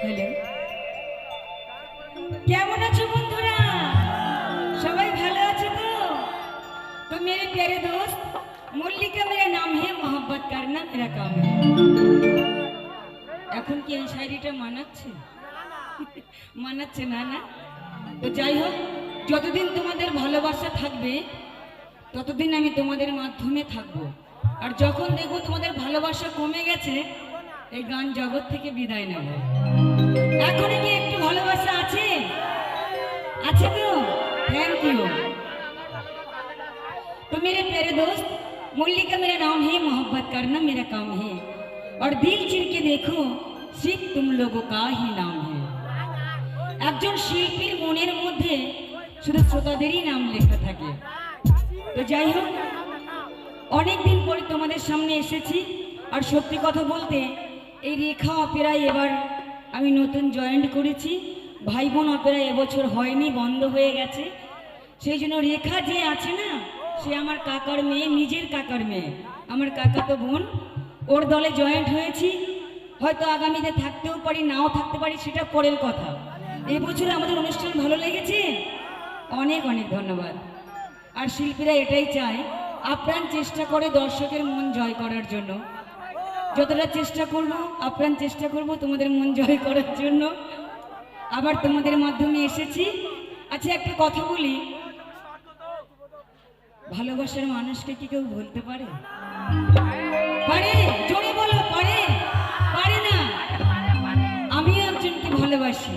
Hello. কেমন আছো বন্ধুরা? সবাই ভালো আছে তো? তো মেরে প্যারে দোস্ত, মল্লিকা মেরা নাম হে মোহব্বত করনা এখন কি এই মানাচ্ছে? মানাচ্ছে না না? তো যাই হোক, যতদিন তোমাদের ভালোবাসা থাকবে, ততদিন আমি তোমাদের মাধ্যমে থাকব। আর যখন দেখব তোমাদের ভালোবাসা কমে গেছে এই গান জগৎ থেকে বিদায় নেব এখন কি একটু ভালোবাসা আছে আছে তো থ্যাংক ইউ तो मेरे प्यारे दोस्त मल्लिका मेरा नाम है मोहब्बत करना मेरा काम है और दिल चिर के देखो सिर्फ तुम लोगों का ही नाम है একজন শিল্পীর মনের মধ্যে শুধু শ্রোতাদেরই নাম লেখা থাকে তো যাই হোক অনেকদিন পরে তোমাদের সামনে এসেছি আর সত্যি কথা বলতে এই রেখা অপেরায় এবার আমি নতুন জয়েন্ট করেছি। ভাই বোন অপেরা এবছর হয়নি, বন্ধ হয়ে গেছে। সেই জন্য রেখা যে আছে না, সে আমার কাকার মেয়ে, নিজের কাকার মেয়ে। আমার কাকা তো বোন, ওর দলে জয়েন্ট হয়েছি। হয়তো আগামীতে থাকতেও পারি, নাও থাকতে পারি, সেটা পরের কথা। এবছর আমাদের অনুষ্ঠান ভালো লেগেছে? অনেক অনেক ধন্যবাদ। আর শিল্পীরা এটাই চায়, আপ্রাণ চেষ্টা করে দর্শকের মন জয় করার জন্য। যতটা চেষ্টা করব, আপ্রাণ চেষ্টা করব তোমাদের মন জয় করার জন্য। আবার তোমাদের মাধ্যমে এসেছি। আচ্ছা একটা কথা বলি। ভালোবাসার মানুষকে কি কেউ বলতে পারে? জোরে পারে। পারে না। আমিও একজনকে ভালোবাসি।